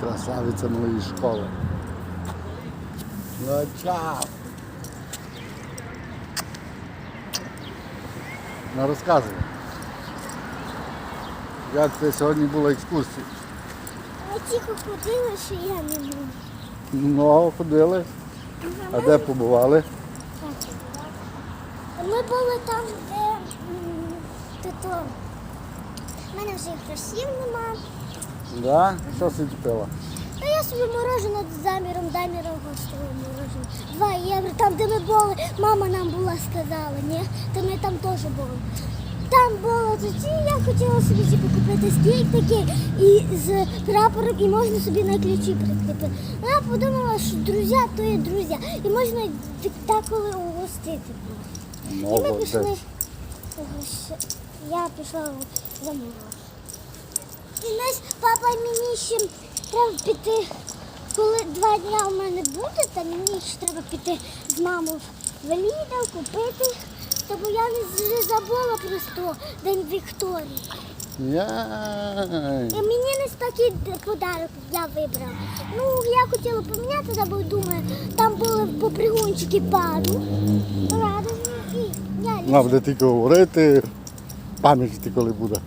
Красавиця малої школи. Ну чао. Ну розказуй. Як це сьогодні була екскурсія? Ми тільки ходили, що я не можу. Ну, ходили. А де побували? Ми були там, де то, в мене вже грошів нема. Да? Що си купила? Та я собі мороженое з заміром, заміром гостового мороженого. Два євро. Там, де ми були, мама нам була сказала, ні? То ми там теж були. Там було тоді, я хотіла собі типу, купити стійк такий і з прапором, і можна собі на ключі прикріпити. Ну, Я подумала, що друзі то є друзі, і можна так- так коли угостити. І ми пішли. Я пішла за мною. І нас папа мені ще треба піти, коли два дня у мене буде, то мені ще треба піти з мамою в Лідл купити. Тому я не забула просто День Вікторії. Яй. І мені не такий подарок я вибрала. Ну, я хотіла поміняти, бо думаю, там були попригунчики пару. Радужні і я Вона буде тільки говорити, пам'ятати, коли буде.